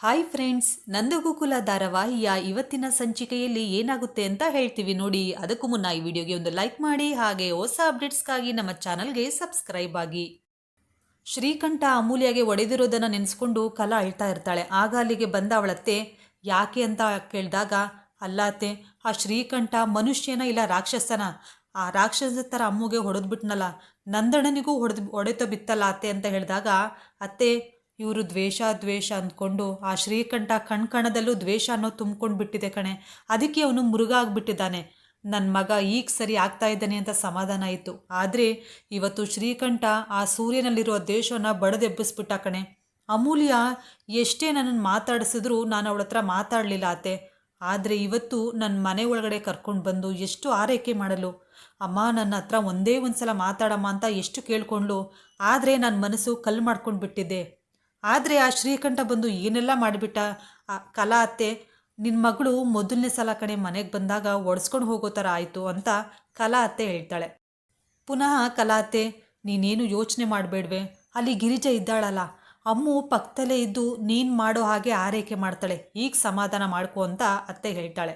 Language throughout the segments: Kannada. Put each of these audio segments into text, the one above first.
ಹಾಯ್ ಫ್ರೆಂಡ್ಸ್ ನಂದಗೋಕುಲ ಧಾರಾವಾಹಿಯ ಇವತ್ತಿನ ಸಂಚಿಕೆಯಲ್ಲಿ ಏನಾಗುತ್ತೆ ಅಂತ ಹೇಳ್ತೀವಿ ನೋಡಿ. ಅದಕ್ಕೂ ಮುನ್ನ ಈ ವಿಡಿಯೋಗೆ ಒಂದು ಲೈಕ್ ಮಾಡಿ, ಹಾಗೆ ಹೊಸ ಅಪ್ಡೇಟ್ಸ್ಗಾಗಿ ನಮ್ಮ ಚಾನಲ್ಗೆ ಸಬ್ಸ್ಕ್ರೈಬ್ ಆಗಿ. ಶ್ರೀಕಂಠ ಅಮೂಲ್ಯಗೆ ಒಡೆದಿರೋದನ್ನು ನೆನೆಸ್ಕೊಂಡು ಕಲಾ ಅಳ್ತಾ ಇರ್ತಾಳೆ. ಆಗ ಅಲ್ಲಿಗೆ ಬಂದ ಅವಳತ್ತೆ, ಯಾಕೆ ಅಂತ ಕೇಳಿದಾಗ ಅಲ್ಲಾತೆ ಆ ಶ್ರೀಕಂಠ ಮನುಷ್ಯನ ಇಲ್ಲ ರಾಕ್ಷಸನ? ಆ ರಾಕ್ಷಸ ಥರ ಅಮ್ಮಗೆ ಹೊಡೆದ್ಬಿಟ್ನಲ್ಲ, ನಂದಣನಿಗೂ ಹೊಡೆದು, ಹೊಡೆತ ಬಿತ್ತಲ್ಲ ಅತ್ತೆ, ಅಂತ ಹೇಳಿದಾಗ, ಅತ್ತೆ ಇವರು ದ್ವೇಷ ದ್ವೇಷ ಅಂದ್ಕೊಂಡು ಆ ಶ್ರೀಕಂಠ ಕಣ್ಕಣದಲ್ಲೂ ದ್ವೇಷ ಅನ್ನೋ ತುಂಬ್ಕೊಂಡು ಬಿಟ್ಟಿದೆ ಕಣೆ. ಅದಕ್ಕೆ ಅವನು ಮುರುಗ ಆಗ್ಬಿಟ್ಟಿದ್ದಾನೆ ನನ್ನ ಮಗ ಈಗ ಸರಿ ಆಗ್ತಾ ಇದ್ದಾನೆ ಅಂತ ಸಮಾಧಾನ ಆಯಿತು. ಆದರೆ ಇವತ್ತು ಶ್ರೀಕಂಠ ಆ ಸೂರ್ಯನಲ್ಲಿರೋ ದೇಶವನ್ನು ಬಡದೆಬ್ಬಿಸ್ಬಿಟ್ಟ ಕಣೆ. ಅಮೂಲ್ಯ, ಎಷ್ಟೇ ನನ್ನನ್ನು ಮಾತಾಡಿಸಿದ್ರು ನಾನು ಅವಳ ಹತ್ರ ಮಾತಾಡಲಿಲ್ಲ ಅತ್ತೆ. ಆದರೆ ಇವತ್ತು ನನ್ನ ಮನೆ ಒಳಗಡೆ ಕರ್ಕೊಂಡು ಬಂದು ಎಷ್ಟು ಆರೈಕೆ ಮಾಡಲು? ಅಮ್ಮ, ನನ್ನ ಹತ್ರ ಒಂದೇ ಒಂದು ಸಲ ಮಾತಾಡಮ್ಮ ಅಂತ ಎಷ್ಟು ಕೇಳಿಕೊಂಡ್ಳು ಆದರೆ ನನ್ನ ಮನಸ್ಸು ಕಲ್ಲು ಮಾಡ್ಕೊಂಡು ಬಿಟ್ಟಿದ್ದೆ ಆದರೆ ಆ ಶ್ರೀಕಂಠ ಬಂದು ಏನೆಲ್ಲ ಮಾಡಿಬಿಟ್ಟ? ಆ ಕಲಾ ಅತ್ತೆ ನಿನ್ನ ಮಗಳು ಮೊದಲನೇ ಸಲ ಕಣೆ ಮನೆಗೆ ಬಂದಾಗ ಒಡ್ಸ್ಕೊಂಡು ಹೋಗೋ ಥರ ಆಯಿತು ಅಂತ ಕಲಾ ಅತ್ತೆ ಹೇಳ್ತಾಳೆ. ಪುನಃ ಕಲಾ ಅತ್ತೆ, ನೀನೇನು ಯೋಚನೆ ಮಾಡಬೇಡ್ವೆ? ಅಲ್ಲಿ ಗಿರಿಜ ಇದ್ದಾಳಲ್ಲ. ಅಮ್ಮು ಪಕ್ಕದಲ್ಲೇ ಇದ್ದು ನೀನು ಮಾಡೋ ಹಾಗೆ ಆರೈಕೆ ಮಾಡ್ತಾಳೆ. ಈಗ ಸಮಾಧಾನ ಮಾಡ್ಕೊ ಅಂತ ಅತ್ತೆ ಹೇಳ್ತಾಳೆ.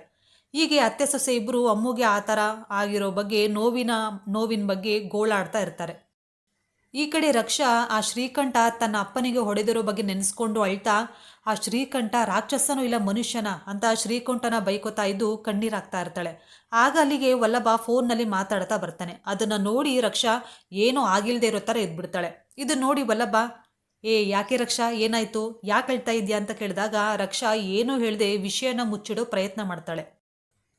ಹೀಗೆ ಅತ್ತೆ ಸೊಸೆ ಇಬ್ಬರು ಅಮ್ಮುಗೆ ಆ ಥರ ಆಗಿರೋ ಬಗ್ಗೆ ನೋವಿನ ನೋವಿನ ಬಗ್ಗೆ ಗೋಳಾಡ್ತಾ ಇರ್ತಾರೆ. ಈ ಕಡೆ ರಕ್ಷಾ, ಆ ಶ್ರೀಕಂಠ ತನ್ನ ಅಪ್ಪನಿಗೆ ಹೊಡೆದಿರೋ ಬಗ್ಗೆ ನೆನೆಸ್ಕೊಂಡು ಅಳ್ತಾ, ಆ ಶ್ರೀಕಂಠ ರಾಕ್ಷಸನೂ ಇಲ್ಲ ಮನುಷ್ಯನ ಅಂತ ಶ್ರೀಕಂಠನ ಬೈಕೋತಾ ಇದ್ದು ಕಣ್ಣೀರಾಗ್ತಾ ಇರ್ತಾಳೆ. ಆಗ ಅಲ್ಲಿಗೆ ವಲ್ಲಭ ಫೋನ್ನಲ್ಲಿ ಮಾತಾಡ್ತಾ ಬರ್ತಾನೆ. ಅದನ್ನು ನೋಡಿ ರಕ್ಷಾ ಏನೂ ಆಗಿಲ್ಲದೆ ಇರೋ ಥರ ಇದ್ಬಿಡ್ತಾಳೆ. ಇದು ನೋಡಿ ವಲ್ಲಭ, ಏ, ಯಾಕೆ ರಕ್ಷಾ, ಏನಾಯ್ತು? ಯಾಕೆ ಹೇಳ್ತಾ ಇದೆಯಾ? ಅಂತ ಕೇಳಿದಾಗ ರಕ್ಷಾ ಏನೂ ಹೇಳದೆ ವಿಷಯನ ಮುಚ್ಚಿಡೋ ಪ್ರಯತ್ನ ಮಾಡ್ತಾಳೆ.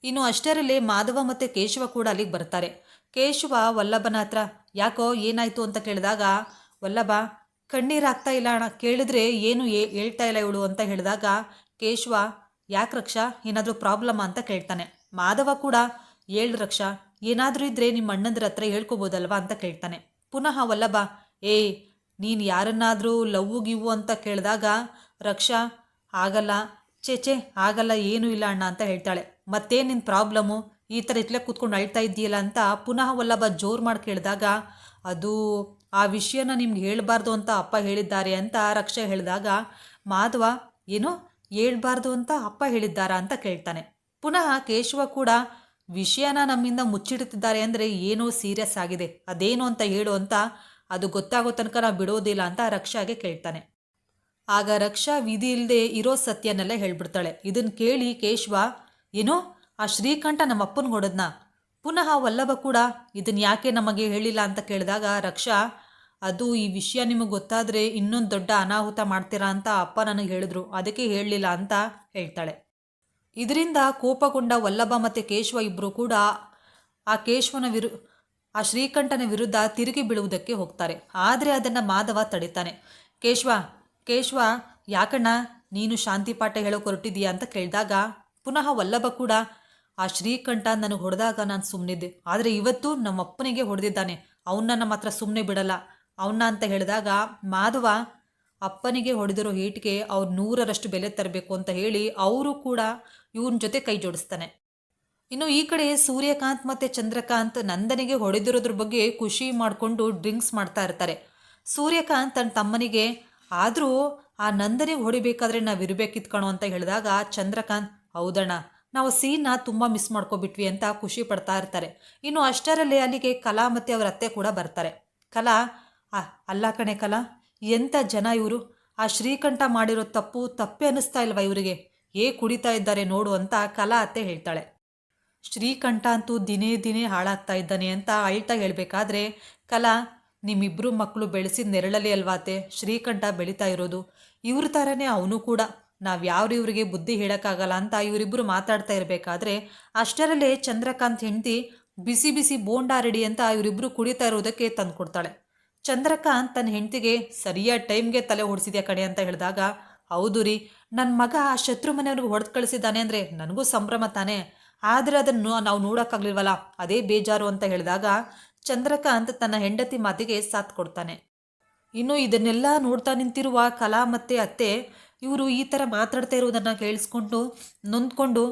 ಇನ್ನು ಅಷ್ಟರಲ್ಲೇ ಮಾಧವ ಮತ್ತು ಕೇಶವ ಕೂಡ ಅಲ್ಲಿಗೆ ಬರ್ತಾರೆ. ಕೇಶವ ವಲ್ಲಭನ ಹತ್ರ ಯಾಕೋ ಏನಾಯ್ತು ಅಂತ ಕೇಳಿದಾಗ, ವಲ್ಲಭ ಕಣ್ಣೀರಾಗ್ತಾ ಇಲ್ಲ ಅಣ್ಣ. ಕೇಳಿದ್ರೆ ಏನು ಹೇಳ್ತಾ ಇಲ್ಲ ಇವಳು ಅಂತ ಹೇಳಿದಾಗ, ಕೇಶವ, ಯಾಕೆ ರಕ್ಷಾ? ಏನಾದರೂ ಪ್ರಾಬ್ಲಮ್ ಅಂತ ಕೇಳ್ತಾನೆ. ಮಾಧವ ಕೂಡ, ಹೇಳ್ ರಕ್ಷಾ, ಏನಾದರೂ ಇದ್ದರೆ ನಿಮ್ಮ ಅಣ್ಣಂದ್ರ ಹತ್ರ ಹೇಳ್ಕೊಬೋದಲ್ವಾ? ಅಂತ ಕೇಳ್ತಾನೆ. ಪುನಃ ವಲ್ಲಭ, ಏ, ನೀನು ಯಾರನ್ನಾದರೂ ಲವ್ ಗಿವು ಅಂತ ಕೇಳಿದಾಗ, ರಕ್ಷಾ, ಆಗಲ್ಲ. ಚೇ ಚೇ ಆಗಲ್ಲ, ಏನೂ ಇಲ್ಲ ಅಣ್ಣ ಅಂತ ಹೇಳ್ತಾಳೆ. ಮತ್ತೇನು ನಿನ್ನ ಪ್ರಾಬ್ಲಮ್ಮು ಈ ಥರ ಇಟ್ಲೆ ಕೂತ್ಕೊಂಡು ಅಳ್ತಾ ಇದ್ದೀಯಲ್ಲ ಅಂತ ಪುನಃ ವಲ್ಲಭ ಜೋರು ಮಾಡಿ ಕೇಳಿದಾಗ, ಅದು ಆ ವಿಷಯನ ನಿಮ್ಗೆ ಹೇಳಬಾರ್ದು ಅಂತ ಅಪ್ಪ ಹೇಳಿದ್ದಾರೆ ಅಂತ ರಕ್ಷೆ ಹೇಳಿದಾಗ, ಮಾಧವ ಏನು ಹೇಳ್ಬಾರ್ದು ಅಂತ ಅಪ್ಪ ಹೇಳಿದ್ದಾರಾ ಅಂತ ಕೇಳ್ತಾನೆ. ಪುನಃ ಕೇಶವ ಕೂಡ, ವಿಷಯನ ನಮ್ಮಿಂದ ಮುಚ್ಚಿಡುತ್ತಿದ್ದಾರೆ ಅಂದರೆ ಏನೋ ಸೀರಿಯಸ್ ಆಗಿದೆ, ಅದೇನು ಅಂತ ಹೇಳು ಅಂತ ಅದು ಗೊತ್ತಾಗೋ ತನಕ ನಾವು ಬಿಡೋದಿಲ್ಲ ಅಂತ ರಕ್ಷಾಗೆ ಕೇಳ್ತಾನೆ. ಆಗ ರಕ್ಷಾ ವಿಧಿ ಇಲ್ಲದೆ ಇರೋ ಸತ್ಯನೆಲ್ಲ ಹೇಳ್ಬಿಡ್ತಾಳೆ. ಇದನ್ನು ಕೇಳಿ ಕೇಶವ, ಏನೋ ಆ ಶ್ರೀಕಂಠ ನಮ್ಮ ಅಪ್ಪನ ಹೊಡೆದ್ನ. ಪುನಃ ವಲ್ಲಭ ಕೂಡ ಇದನ್ನು ಯಾಕೆ ನಮಗೆ ಹೇಳಿಲ್ಲ ಅಂತ ಕೇಳಿದಾಗ, ರಕ್ಷಾ, ಅದು ಈ ವಿಷಯ ನಿಮಗೆ ಗೊತ್ತಾದರೆ ಇನ್ನೊಂದು ದೊಡ್ಡ ಅನಾಹುತ ಮಾಡ್ತೀರಾ ಅಂತ ಅಪ್ಪ ನನಗೆ ಹೇಳಿದ್ರು. ಅದಕ್ಕೆ ಹೇಳಲಿಲ್ಲ ಅಂತ ಹೇಳ್ತಾಳೆ. ಇದರಿಂದ ಕೋಪಗೊಂಡ ವಲ್ಲಭ ಮತ್ತು ಕೇಶವ ಇಬ್ಬರು ಕೂಡ ಆ ಕೇಶವನ ವಿರು, ಆ ಶ್ರೀಕಂಠನ ವಿರುದ್ಧ ತಿರುಗಿ ಬೀಳುವುದಕ್ಕೆ ಹೋಗ್ತಾರೆ. ಆದರೆ ಅದನ್ನು ಮಾಧವ ತಡಿತಾನೆ. ಕೇಶವ ಕೇಶವ, ಯಾಕಣ್ಣ? ನೀನು ಶಾಂತಿ ಪಾಠ ಹೇಳೋಕೆ ಹೊರಟಿದೀಯಾ ಅಂತ ಕೇಳಿದಾಗ, ಪುನಃ ವಲ್ಲಭ ಕೂಡ ಆ ಶ್ರೀಕಂಠ ನನಗೆ ಹೊಡೆದಾಗ ನಾನು ಸುಮ್ಮನಿದ್ದೆ ಆದರೆ ಇವತ್ತು ನಮ್ಮ ಅಪ್ಪನಿಗೆ ಹೊಡೆದಿದ್ದಾನೆ. ಅವನ್ನ ನಮ್ಮ ಹತ್ರ ಸುಮ್ಮನೆ ಬಿಡಲ್ಲ. ಅವನ್ನ ಅಂತ ಹೇಳಿದಾಗ, ಮಾಧವ, ಅಪ್ಪನಿಗೆ ಹೊಡೆದಿರೋ ಏಟಿಗೆ ಅವ್ರು ನೂರರಷ್ಟು ಬೆಲೆ ತರಬೇಕು ಅಂತ ಹೇಳಿ ಅವರು ಕೂಡ ಇವನ ಜೊತೆ ಕೈ ಜೋಡಿಸ್ತಾನೆ. ಇನ್ನು ಈ ಕಡೆ ಸೂರ್ಯಕಾಂತ್ ಮತ್ತು ಚಂದ್ರಕಾಂತ್ ನಂದನಿಗೆ ಹೊಡೆದಿರೋದ್ರ ಬಗ್ಗೆ ಖುಷಿ ಮಾಡಿಕೊಂಡು ಡ್ರಿಂಕ್ಸ್ ಮಾಡ್ತಾ ಇರ್ತಾರೆ. ಸೂರ್ಯಕಾಂತ್ ತನ್ನ ತಮ್ಮನಿಗೆ, ಆದರೂ ಆ ನಂದನಿಗೆ ಹೊಡಿಬೇಕಾದ್ರೆ ನಾವು ಇರಬೇಕಿತ್ತು ಕಣೋ ಅಂತ ಹೇಳಿದಾಗ, ಚಂದ್ರಕಾಂತ್, ಹೌದಣ್ಣ ನಾವು ಸೀನ್ನ ತುಂಬ ಮಿಸ್ ಮಾಡ್ಕೊಬಿಟ್ವಿ ಅಂತ ಖುಷಿ ಪಡ್ತಾ ಇರ್ತಾರೆ. ಇನ್ನು ಅಷ್ಟರಲ್ಲೇ ಅಲ್ಲಿಗೆ ಕಲಾ ಮತ್ತು ಅವರ ಅತ್ತೆ ಕೂಡ ಬರ್ತಾರೆ. ಕಲಾ ಅಲ್ಲ ಕಣೆ ಕಲಾ ಎಂಥ ಜನ ಇವರು? ಆ ಶ್ರೀಕಂಠ ಮಾಡಿರೋ ತಪ್ಪು ತಪ್ಪೇ ಅನ್ನಿಸ್ತಾ ಇಲ್ವಾ ಇವರಿಗೆ? ಏ ಕುಡಿತಾ ಇದ್ದಾರೆ ನೋಡು ಅಂತ ಕಲಾ ಅತ್ತೆ ಹೇಳ್ತಾಳೆ. ಶ್ರೀಕಂಠ ಅಂತೂ ದಿನೇ ದಿನೇ ಹಾಳಾಗ್ತಾ ಇದ್ದಾನೆ ಅಂತ ಅಳ್ತಾ ಹೇಳಬೇಕಾದ್ರೆ, ಕಲಾ ನಿಮ್ಮಿಬ್ಬರು ಮಕ್ಕಳು ಬೆಳೆಸಿದ ನೆರಳಲ್ಲಿ ಅಲ್ವಾತೆ ಶ್ರೀಕಂಠ ಬೆಳೀತಾ ಇರೋದು. ಇವ್ರ ಥರನೇ ಅವನು ಕೂಡ. ನಾವು ಯಾವ ಇವರಿಗೆ ಬುದ್ಧಿ ಹೇಳೋಕ್ಕಾಗಲ್ಲ ಅಂತ ಇವರಿಬ್ಬರು ಮಾತಾಡ್ತಾ ಇರಬೇಕಾದ್ರೆ ಅಷ್ಟರಲ್ಲೇ ಚಂದ್ರಕಾಂತ್ ಹೆಂಡತಿ ಬಿಸಿ ಬಿಸಿ ಬೋಂಡಾ ರೆಡಿ ಅಂತ ಇವರಿಬ್ಬರು ಕುಡಿತಾ ಇರೋದಕ್ಕೆ ತಂದು ಕೊಡ್ತಾಳೆ ಚಂದ್ರಕಾಂತ್ ತನ್ನ ಹೆಂಡತಿಗೆ ಸರಿಯಾದ ಟೈಮ್ಗೆ ತಲೆ ಹೊಡಿಸಿದ್ಯಾ ಕಡೆ ಅಂತ ಹೇಳಿದಾಗ, ಹೌದು ರೀ ನನ್ನ ಮಗ ಆ ಶತ್ರು ಮನೆಯವ್ರಿಗೆ ಹೊಡೆದು ಕಳಿಸಿದ್ದಾನೆ ಅಂದರೆ ನನಗೂ ಸಂಭ್ರಮ ತಾನೆ, ಆದರೆ ಅದನ್ನು ನಾವು ನೋಡೋಕ್ಕಾಗ್ಲಿಲ್ವಲ್ಲ, ಅದೇ ಬೇಜಾರು ಅಂತ ಹೇಳಿದಾಗ ಚಂದ್ರಕಾಂತ್ ತನ್ನ ಹೆಂಡತಿ ಮಾತಿಗೆ ಸಾಥ್ ಕೊಡ್ತಾನೆ. ಇನ್ನು ಇದನ್ನೆಲ್ಲ ನೋಡ್ತಾ ನಿಂತಿರುವ ಕಲಾ ಮತ್ತು ಅತ್ತೆ ಇವರು ಈ ಥರ ಮಾತಾಡ್ತಾ ಇರೋದನ್ನು ಕೇಳಿಸ್ಕೊಂಡು, ನೊಂದ್ಕೊಂಡು,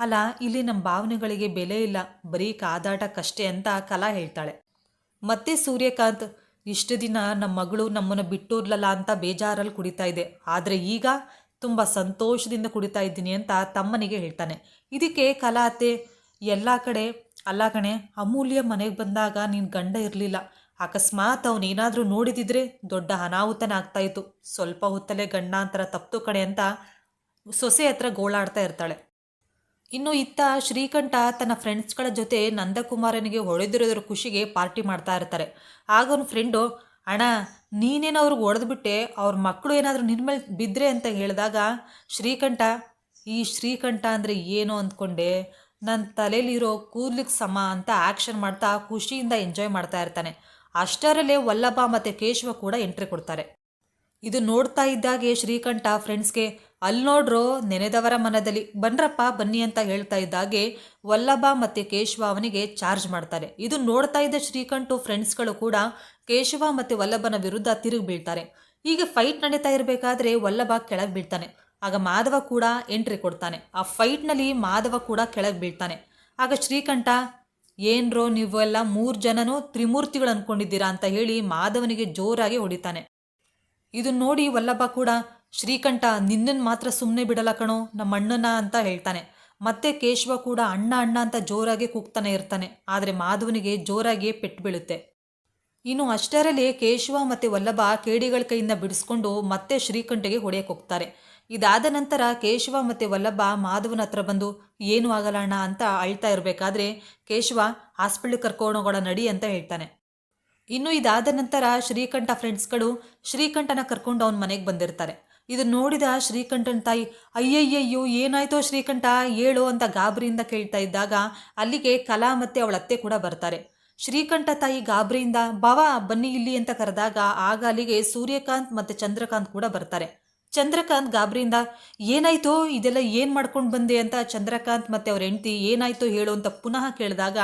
ಅಲ್ಲ, ಇಲ್ಲಿ ನಮ್ಮ ಭಾವನೆಗಳಿಗೆ ಬೆಲೆ ಇಲ್ಲ. ಬರೀ ಕಾದಾಟಕ್ಕಷ್ಟೇ ಅಂತ ಕಲಾ ಹೇಳ್ತಾಳೆ. ಮತ್ತೆ ಸೂರ್ಯಕಾಂತ್, ಇಷ್ಟು ದಿನ ನಮ್ಮ ಮಗಳು ನಮ್ಮನ್ನು ಬಿಟ್ಟೋರ್ಲಲ್ಲ ಅಂತ ಬೇಜಾರಲ್ಲಿ ಕುಡಿತಾ ಇದೆ. ಆದರೆ ಈಗ ತುಂಬ ಸಂತೋಷದಿಂದ ಕುಡಿತಾ ಇದ್ದೀನಿ ಅಂತ ತಮ್ಮನಿಗೆ ಹೇಳ್ತಾನೆ. ಇದಕ್ಕೆ ಕಲಾತೆ, ಎಲ್ಲ ಕಡೆ, ಅಲ್ಲ ಕಣೆ, ಅಮೂಲ್ಯ ಮನೆಗೆ ಬಂದಾಗ ನೀನು ಗಂಡ ಇರಲಿಲ್ಲ. ಅಕಸ್ಮಾತ್ ಅವನೇನಾದರೂ ನೋಡಿದಿದ್ರೆ ದೊಡ್ಡ ಅನಾಹುತನ ಆಗ್ತಾಯಿತ್ತು ಸ್ವಲ್ಪ ಹೊತ್ತಲ್ಲೇ ಗಂಡಾಂತರ ತಪ್ತು ಕಣೆ ಅಂತ ಸೊಸೆ ಹತ್ರ ಗೋಳಾಡ್ತಾ ಇರ್ತಾಳೆ. ಇನ್ನು ಇತ್ತ ಶ್ರೀಕಂಠ ತನ್ನ ಫ್ರೆಂಡ್ಸ್ಗಳ ಜೊತೆ ನಂದಕುಮಾರನಿಗೆ ಹೊಡೆದಿರೋದ್ರ ಖುಷಿಗೆ ಪಾರ್ಟಿ ಮಾಡ್ತಾ ಇರ್ತಾರೆ. ಆಗ ಅವನ ಫ್ರೆಂಡು, ಅಣ್ಣ, ನೀನೇನು ಅವ್ರಿಗೆ ಹೊಡೆದ್ಬಿಟ್ಟೆ? ಅವ್ರ ಮಕ್ಕಳು ಏನಾದರೂ ನಿನ್ನ ಮೇಲೆ ಬಿದ್ದರೆ ಅಂತ ಹೇಳಿದಾಗ, ಶ್ರೀಕಂಠ, ಈ ಶ್ರೀಕಂಠ ಅಂದರೆ ಏನು ಅಂದ್ಕೊಂಡೆ? ನನ್ನ ತಲೆಯಲ್ಲಿರೋ ಕೂದ್ಲಿಗೆ ಸಮ ಅಂತ ಆ್ಯಕ್ಷನ್ ಮಾಡ್ತಾ ಖುಷಿಯಿಂದ ಎಂಜಾಯ್ ಮಾಡ್ತಾ ಇರ್ತಾನೆ. ಅಷ್ಟರಲ್ಲೇ ವಲ್ಲಭ ಮತ್ತು ಕೇಶವ ಕೂಡ ಎಂಟ್ರಿ ಕೊಡ್ತಾರೆ. ಇದು ನೋಡ್ತಾ ಇದ್ದಾಗೆ ಶ್ರೀಕಂಠ ಫ್ರೆಂಡ್ಸ್ಗೆ ಅಲ್ಲಿ ನೋಡ್ರೋ, ನೆನೆದವರ ಮನದಲ್ಲಿ ಬನ್ರಪ್ಪ ಬನ್ನಿ ಅಂತ ಹೇಳ್ತಾ ಇದ್ದಾಗೆ ವಲ್ಲಭ ಮತ್ತು ಕೇಶವ ಅವನಿಗೆ ಚಾರ್ಜ್ ಮಾಡ್ತಾರೆ. ಇದು ನೋಡ್ತಾ ಇದ್ದ ಶ್ರೀಕಂಠು ಫ್ರೆಂಡ್ಸ್ಗಳು ಕೂಡ ಕೇಶವ ಮತ್ತು ವಲ್ಲಭನ ವಿರುದ್ಧ ತಿರುಗಿ ಬೀಳ್ತಾರೆ. ಹೀಗೆ ಫೈಟ್ ನಡೀತಾ ಇರಬೇಕಾದ್ರೆ ವಲ್ಲಭ ಕೆಳಗೆ ಬೀಳ್ತಾನೆ. ಆಗ ಮಾಧವ ಕೂಡ ಎಂಟ್ರಿ ಕೊಡ್ತಾನೆ. ಆ ಫೈಟ್ನಲ್ಲಿ ಮಾಧವ ಕೂಡ ಕೆಳಗೆ ಬೀಳ್ತಾನೆ. ಆಗ ಶ್ರೀಕಂಠ ಏನ್ರೋ ನೀವೆಲ್ಲ ಮೂರು ಜನನೂ ತ್ರಿಮೂರ್ತಿಗಳು ಅನ್ಕೊಂಡಿದ್ದೀರಾ ಅಂತ ಹೇಳಿ ಮಾಧವನಿಗೆ ಜೋರಾಗಿ ಹೊಡಿತಾನೆ. ಇದನ್ನ ನೋಡಿ ವಲ್ಲಭ ಕೂಡ, ಶ್ರೀಕಂಠ ನಿನ್ನನ್ನು ಮಾತ್ರ ಸುಮ್ಮನೆ ಬಿಡಲ್ಲ ಕಣೋ, ನಮ್ಮ ಅಣ್ಣನ ಅಂತ ಹೇಳ್ತಾನೆ. ಮತ್ತೆ ಕೇಶವ ಕೂಡ ಅಣ್ಣ ಅಣ್ಣ ಅಂತ ಜೋರಾಗಿ ಕೂಗ್ತಾನೆ ಇರ್ತಾನೆ. ಆದರೆ ಮಾಧವನಿಗೆ ಜೋರಾಗಿ ಪೆಟ್ಟು ಬೀಳುತ್ತೆ. ಇನ್ನು ಅಷ್ಟರಲ್ಲಿ ಕೇಶವ ಮತ್ತು ವಲ್ಲಭ ಕೇಡಿಗಳ ಕೈಯಿಂದ ಬಿಡಿಸ್ಕೊಂಡು ಮತ್ತೆ ಶ್ರೀಕಂಠಗೆ ಹೊಡೆಯಕ್ಕೆ ಹೋಗ್ತಾರೆ. ಇದಾದ ನಂತರ ಕೇಶವ ಮತ್ತು ವಲ್ಲಭ ಮಾಧವನ ಹತ್ರ ಬಂದು, ಏನು ಆಗಲ್ಲ ಅಂತ ಅಳ್ತಾ ಇರಬೇಕಾದ್ರೆ ಕೇಶವ ಹಾಸ್ಪಿಟ್ಲಿಗೆ ಕರ್ಕೊಂಡೋಗೋಣ ನಡಿ ಅಂತ ಹೇಳ್ತಾನೆ. ಇನ್ನು ಇದಾದ ನಂತರ ಶ್ರೀಕಂಠ ಫ್ರೆಂಡ್ಸ್ಗಳು ಶ್ರೀಕಂಠನ ಕರ್ಕೊಂಡು ಅವನ ಮನೆಗೆ ಬಂದಿರ್ತಾರೆ. ಇದು ನೋಡಿದ ಶ್ರೀಕಂಠನ ತಾಯಿ, ಅಯ್ಯಯ್ಯಯ್ಯೋ, ಏನಾಯ್ತೋ ಶ್ರೀಕಂಠ, ಹೇಳು ಅಂತ ಗಾಬರಿಯಿಂದ ಕೇಳ್ತಾ ಇದ್ದಾಗ ಅಲ್ಲಿಗೆ ಕಲಾ ಮತ್ತೆ ಅವಳ ಅತ್ತೆ ಕೂಡ ಬರ್ತಾರೆ. ಶ್ರೀಕಂಠ ತಾಯಿ ಗಾಬರಿಯಿಂದ, ಬಾವಾ, ಬನ್ನಿ ಇಲ್ಲಿ ಅಂತ ಕರೆದಾಗ ಆಗ ಅಲ್ಲಿಗೆ ಸೂರ್ಯಕಾಂತ್ ಮತ್ತೆ ಚಂದ್ರಕಾಂತ್ ಕೂಡ ಬರ್ತಾರೆ. ಚಂದ್ರಕಾಂತ್ ಗಾಬರಿಯಿಂದ, ಏನಾಯ್ತೋ? ಇದೆಲ್ಲ ಏನು ಮಾಡ್ಕೊಂಡು ಬಂದೆ? ಅಂತ ಚಂದ್ರಕಾಂತ್ ಮತ್ತೆ ಅವ್ರ ಹೆಂಡತಿ, ಏನಾಯ್ತೋ ಹೇಳು ಅಂತ ಪುನಃ ಕೇಳಿದಾಗ,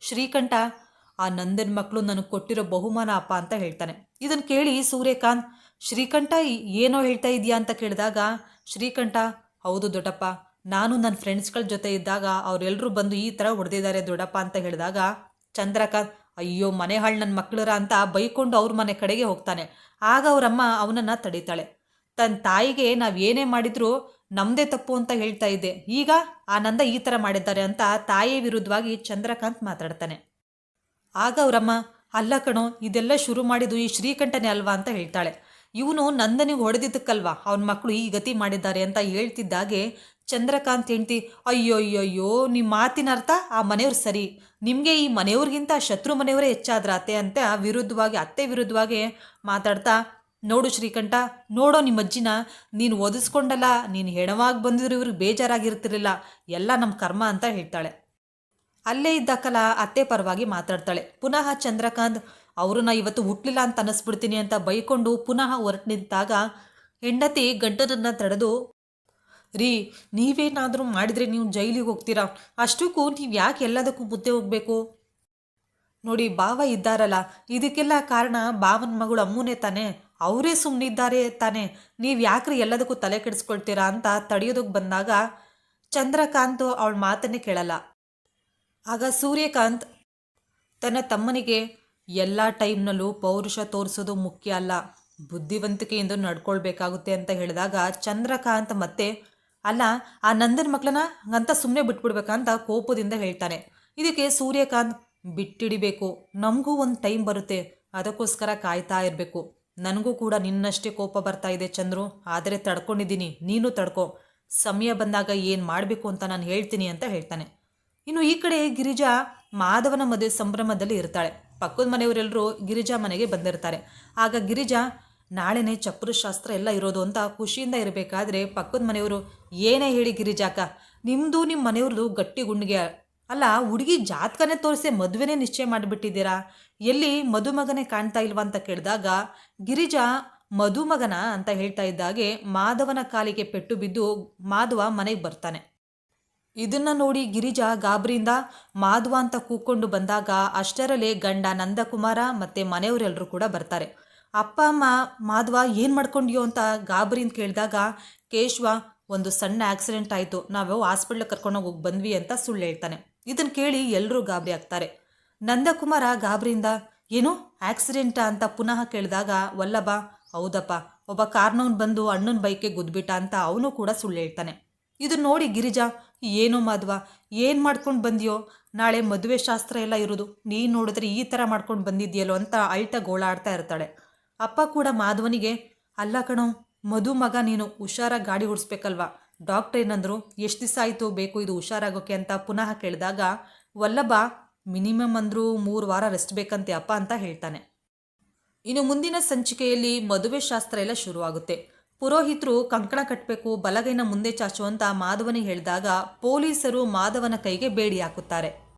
ಶ್ರೀಕಂಠ, ಆ ನಂದನ್ ಮಕ್ಕಳು ನನಗೆ ಕೊಟ್ಟಿರೋ ಬಹುಮಾನ ಅಪ್ಪ ಅಂತ ಹೇಳ್ತಾನೆ. ಇದನ್ನು ಕೇಳಿ ಸೂರ್ಯಕಾಂತ್, ಶ್ರೀಕಂಠ ಏನೋ ಹೇಳ್ತಾ ಇದೆಯಾ? ಅಂತ ಕೇಳಿದಾಗ, ಶ್ರೀಕಂಠ, ಹೌದು ದೊಡ್ಡಪ್ಪ, ನಾನು ನನ್ನ ಫ್ರೆಂಡ್ಸ್ಗಳ ಜೊತೆ ಇದ್ದಾಗ ಅವರೆಲ್ಲರೂ ಬಂದು ಈ ಥರ ಹೊಡೆದಿದ್ದಾರೆ ದೊಡ್ಡಪ್ಪ ಅಂತ ಹೇಳಿದಾಗ, ಚಂದ್ರಕಾಂತ್, ಅಯ್ಯೋ, ಮನೆ ಹಾಳು ನನ್ನ ಮಕ್ಕಳರ ಅಂತ ಬೈಕೊಂಡು ಅವ್ರ ಮನೆ ಕಡೆಗೆ ಹೋಗ್ತಾನೆ. ಆಗ ಅವರಮ್ಮ ಅವನನ್ನು ತಡೀತಾಳೆ. ತನ್ನ ತಾಯಿಗೆ ನಾವು ಏನೇ ಮಾಡಿದ್ರು ನಮ್ಮದೇ ತಪ್ಪು ಅಂತ ಹೇಳ್ತಾ ಇದ್ದೆ. ಈಗ ಆ ನಂದ ಈ ಥರ ಮಾಡಿದ್ದಾರೆ ಅಂತ ತಾಯಿ ವಿರುದ್ಧವಾಗಿ ಚಂದ್ರಕಾಂತ್ ಮಾತಾಡ್ತಾನೆ. ಆಗ ಅವರಮ್ಮ, ಅಲ್ಲ ಕಣೋ, ಇದೆಲ್ಲ ಶುರು ಮಾಡಿದ್ದು ಈ ಶ್ರೀಕಂಠನೇ ಅಲ್ವಾ? ಅಂತ ಹೇಳ್ತಾಳೆ. ಇವನು ನಂದನಿಗೆ ಹೊಡೆದಿದ್ದಕ್ಕಲ್ವಾ? ಅವನ ಮಕ್ಕಳು ಈ ಗತಿ ಮಾಡಿದ್ದಾರೆ ಅಂತ ಹೇಳ್ತಿದ್ದಾಗೆ ಚಂದ್ರಕಾಂತ್ ಹೆಂಡ್ತಿ ಅಯ್ಯೋ ಅಯ್ಯೋ ನಿಮ್ಮ ಮಾತಿನ ಅರ್ಥ ಆ ಮನೆಯವ್ರು ಸರಿ. ನಿಮಗೆ ಈ ಮನೆಯವ್ರಿಗಿಂತ ಶತ್ರು ಮನೆಯವರೇ ಹೆಚ್ಚಾದ್ರ ಅತ್ತೆ ಅಂತ ವಿರುದ್ಧವಾಗಿ, ಅತ್ತೆ ವಿರುದ್ಧವಾಗಿ ಮಾತಾಡ್ತಾ ನೋಡು ಶ್ರೀಕಂಠ, ನೋಡೋ ನಿಮ್ಮ ಅಜ್ಜಿನ ನೀನು ಒದಿಸ್ಕೊಂಡಲ್ಲ ನೀನು ಹೆಣವಾಗಿ ಬಂದಿದ್ರು ಇವ್ರಿಗೆ ಬೇಜಾರಾಗಿರ್ತಿರಲಿಲ್ಲ, ಎಲ್ಲ ನಮ್ಮ ಕರ್ಮ ಅಂತ ಹೇಳ್ತಾಳೆ. ಅಲ್ಲೇ ಇದ್ದ ಕಲಾ ಅತ್ತೆ ಪರವಾಗಿ ಮಾತಾಡ್ತಾಳೆ. ಪುನಃ ಚಂದ್ರಕಾಂತ್ ಅವ್ರನ್ನ ಇವತ್ತು ಹುಟ್ಲಿಲ್ಲ ಅಂತ ಅನ್ನಿಸ್ಬಿಡ್ತೀನಿ ಅಂತ ಬೈಕೊಂಡು ಪುನಃ ಹೊರಟು ನಿಂತಾಗ ಹೆಂಡತಿ ಗಂಡನನ್ನು ತಡೆದು, ರೀ, ನೀವೇನಾದರೂ ಮಾಡಿದರೆ ನೀವು ಜೈಲಿಗೆ ಹೋಗ್ತೀರಾ? ಅಷ್ಟಕ್ಕೂ ನೀವು ಯಾಕೆ ಎಲ್ಲದಕ್ಕೂ ಮುದ್ದೆ ಹೋಗಬೇಕು? ನೋಡಿ ಭಾವ ಇದ್ದಾರಲ್ಲ, ಇದಕ್ಕೆಲ್ಲ ಕಾರಣ ಭಾವನ ಮಗಳು ಅಮ್ಮನೇ ತಾನೇ. ಅವರೇ ಸುಮ್ಮನಿದ್ದಾರೆ ತಾನೇ. ನೀವು ಯಾಕ್ರಿ ಎಲ್ಲದಕ್ಕೂ ತಲೆ ಕೆಡಿಸ್ಕೊಳ್ತೀರಾ ಅಂತ ತಡೆಯೋದಕ್ಕೆ ಬಂದಾಗ ಚಂದ್ರಕಾಂತ್ ಅವಳ ಮಾತನ್ನೇ ಕೇಳಲ್ಲ. ಆಗ ಸೂರ್ಯಕಾಂತ್ ತನ್ನ ತಮ್ಮನಿಗೆ ಎಲ್ಲ ಟೈಮ್ನಲ್ಲೂ ಪೌರುಷ ತೋರಿಸೋದು ಮುಖ್ಯ ಅಲ್ಲ. ಬುದ್ಧಿವಂತಿಕೆಯಿಂದ ನಡ್ಕೊಳ್ಬೇಕಾಗುತ್ತೆ ಅಂತ ಹೇಳಿದಾಗ ಚಂದ್ರಕಾಂತ್ ಮತ್ತೆ, ಅಲ್ಲ, ಆ ನಂದನ ಮಕ್ಕಳನ್ನ ಅಂತ ಸುಮ್ಮನೆ ಬಿಟ್ಬಿಡ್ಬೇಕಂತ ಕೋಪದಿಂದ ಹೇಳ್ತಾನೆ. ಇದಕ್ಕೆ ಸೂರ್ಯಕಾಂತ್ ಬಿಟ್ಟಿಡಿಬೇಕು. ನಮಗೂ ಒಂದು ಟೈಮ್ ಬರುತ್ತೆ. ಅದಕ್ಕೋಸ್ಕರ ಕಾಯ್ತಾ ಇರಬೇಕು. ನನಗೂ ಕೂಡ ನಿನ್ನಷ್ಟೇ ಕೋಪ ಬರ್ತಾ ಇದೆ ಚಂದ್ರು. ಆದರೆ ತಡ್ಕೊಂಡಿದ್ದೀನಿ. ನೀನು ತಡ್ಕೊ. ಸಮಯ ಬಂದಾಗ ಏನು ಮಾಡಬೇಕು ಅಂತ ನಾನು ಹೇಳ್ತೀನಿ ಅಂತ ಹೇಳ್ತಾನೆ. ಇನ್ನು ಈ ಕಡೆ ಗಿರಿಜಾ ಮಾಧವನ ಮದುವೆ ಸಂಭ್ರಮದಲ್ಲಿ ಇರ್ತಾಳೆ. ಪಕ್ಕದ ಮನೆಯವರೆಲ್ಲರೂ ಗಿರಿಜಾ ಮನೆಗೆ ಬಂದಿರ್ತಾರೆ. ಆಗ ಗಿರಿಜಾ, ನಾಳೆನೇ ಚಪ್ರಶಾಸ್ತ್ರ ಎಲ್ಲ ಇರೋದು ಅಂತ ಖುಷಿಯಿಂದ ಇರಬೇಕಾದ್ರೆ ಪಕ್ಕದ ಮನೆಯವರು, ಏನೇ ಹೇಳಿ ಗಿರಿಜಾಕ ನಿಮ್ಮದು ನಿಮ್ಮ ಮನೆಯವ್ರದ್ದು ಗಟ್ಟಿ ಗುಂಡಿಗೆ ಅಲ್ಲ, ಹುಡುಗಿ ಜಾತಕನೇ ತೋರಿಸಿ ಮದುವೆನೇ ನಿಶ್ಚಯ ಮಾಡಿಬಿಟ್ಟಿದ್ದೀರಾ? ಎಲ್ಲಿ ಮದುಮಗನೇ ಕಾಣ್ತಾ ಇಲ್ವಾ ಅಂತ ಕೇಳಿದಾಗ, ಗಿರಿಜಾ ಮದುಮಗನ ಅಂತ ಹೇಳ್ತಾ ಇದ್ದಾಗೆ ಮಾಧವನ ಕಾಲಿಗೆ ಪೆಟ್ಟು ಬಿದ್ದು ಮಾಧವ ಮನೆಗೆ ಬರ್ತಾನೆ. ಇದನ್ನ ನೋಡಿ ಗಿರಿಜಾ ಗಾಬರಿಯಿಂದ ಮಾಧವ ಅಂತ ಕೂಕೊಂಡು ಬಂದಾಗ ಅಷ್ಟರಲ್ಲೇ ಗಂಡ ನಂದಕುಮಾರ ಮತ್ತು ಮನೆಯವರೆಲ್ಲರೂ ಕೂಡ ಬರ್ತಾರೆ. ಅಪ್ಪ, ಅಮ್ಮ, ಮಾಧವ ಏನು ಮಾಡ್ಕೊಂಡಿಯೋ ಅಂತ ಗಾಬರಿಯಿಂದ ಕೇಳಿದಾಗ, ಕೇಶವ, ಒಂದು ಸಣ್ಣ ಆಕ್ಸಿಡೆಂಟ್ ಆಯಿತು. ನಾವು ಹಾಸ್ಪಿಟ್ಲಿಗೆ ಕರ್ಕೊಂಡೋಗಿ ಬಂದ್ವಿ ಅಂತ ಸುಳ್ಳು ಹೇಳ್ತಾನೆ. ಇದನ್ನು ಕೇಳಿ ಎಲ್ಲರೂ ಗಾಬರಿ ಆಗ್ತಾರೆ. ನಂದಕುಮಾರ ಗಾಬರಿಯಿಂದ, ಏನು? ಆಕ್ಸಿಡೆಂಟಾ ಅಂತ ಪುನಃ ಕೇಳಿದಾಗ, ವಲ್ಲಭ, ಹೌದಪ್ಪ, ಒಬ್ಬ ಕಾರ್ನವ್ನು ಬಂದು ಅಣ್ಣನ ಬೈಕ್ಗೆ ಗುದ್ಬಿಟ್ಟ ಅಂತ ಅವನು ಕೂಡ ಸುಳ್ಳು ಹೇಳ್ತಾನೆ. ಇದು ನೋಡಿ ಗಿರಿಜಾ, ಏನು ಮಾಧ್ವ, ಏನು ಮಾಡ್ಕೊಂಡು ಬಂದಿಯೋ? ನಾಳೆ ಮದುವೆ ಶಾಸ್ತ್ರ ಎಲ್ಲ ಇರೋದು. ನೀನು ನೋಡಿದ್ರೆ ಈ ಥರ ಮಾಡ್ಕೊಂಡು ಬಂದಿದ್ಯಲ್ಲೋ? ಅಂತ ಅಳ್ಟ ಗೋಳಾಡ್ತಾ ಇರ್ತಾಳೆ. ಅಪ್ಪ ಕೂಡ ಮಾಧವನಿಗೆ, ಅಲ್ಲ ಕಣೋ, ಮಧು ಮಗ ನೀನು ಹುಷಾರಾಗಿ ಗಾಡಿ ಓಡಿಸ್ಬೇಕಲ್ವಾ? ಡಾಕ್ಟರ್ ಏನಂದ್ರು, ಎಷ್ಟು ದಿವಸ ಆಯಿತು? ಬೇಕು, ಇದು ಹುಷಾರಾಗೋಕೆ ಅಂತ ಪುನಃ ಕೇಳಿದಾಗ, ವಲ್ಲಭ, ಮಿನಿಮಮ್ ಅಂದರೂ ಮೂರು ವಾರ ರೆಸ್ಟ್ ಬೇಕಂತೆ ಅಪ್ಪ ಅಂತ ಹೇಳ್ತಾನೆ. ಇನ್ನು ಮುಂದಿನ ಸಂಚಿಕೆಯಲ್ಲಿ ಮದುವೆ ಶಾಸ್ತ್ರ ಎಲ್ಲ ಶುರುವಾಗುತ್ತೆ. ಪುರೋಹಿತರು ಕಂಕಣ ಕಟ್ಟಬೇಕು ಬಲಗೈನ ಮುಂದೆ ಚಾಚು ಅಂತ ಮಾಧವನಿಗೆ ಹೇಳಿದಾಗ ಪೊಲೀಸರು ಮಾಧವನ ಕೈಗೆ ಬೇಡಿ ಹಾಕುತ್ತಾರೆ.